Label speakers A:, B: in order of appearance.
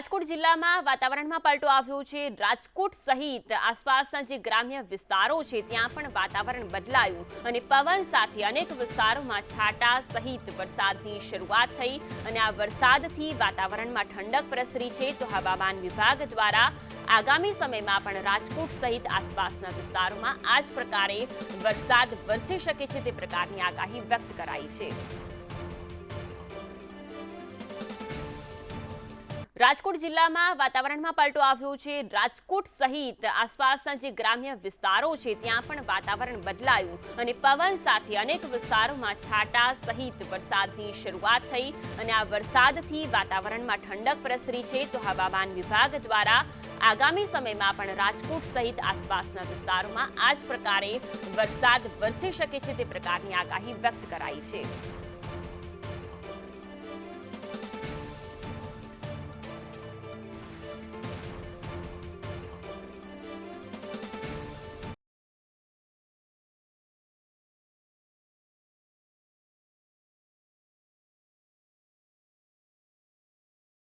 A: રાજકોટ જિલ્લામાં વાતાવરણમાં પલટો આવ્યો છે. રાજકોટ સહિત આસપાસના જે ગ્રામ્ય વિસ્તારો છે, ત્યાં પણ વાતાવરણ બદલાયું અને પવન સાથે અનેક વિસ્તારોમાં છાંટા સહિત વરસાદની શરૂઆત થઈ અને આ વરસાદથી વાતાવરણમાં ઠંડક પ્રસરી છે. તો હવામાન વિભાગ દ્વારા આગામી સમયમાં પણ રાજકોટ સહિત આસપાસના વિસ્તારોમાં આ જ પ્રકારે વરસાદ વરસી શકે છે તે પ્રકારની આગાહી વ્યક્ત કરાઈ છે. રાજકોટ જિલ્લામાં વાતાવરણમાં પલટો આવ્યો છે. રાજકોટ સહિત આસપાસના જે ગ્રામ્ય વિસ્તારો છે, ત્યાં પણ વાતાવરણ બદલાયું અને પવન સાથે અનેક વિસ્તારોમાં છાંટા સહિત વરસાદની શરૂઆત થઈ અને આ વરસાદથી વાતાવરણમાં ઠંડક પ્રસરી છે. તો હવામાન વિભાગ દ્વારા આગામી સમયમાં પણ રાજકોટ સહિત આસપાસના વિસ્તારોમાં આ જ પ્રકારે વરસાદ વરસી શકે છે તે પ્રકારની આગાહી વ્યક્ત કરાઈ છે.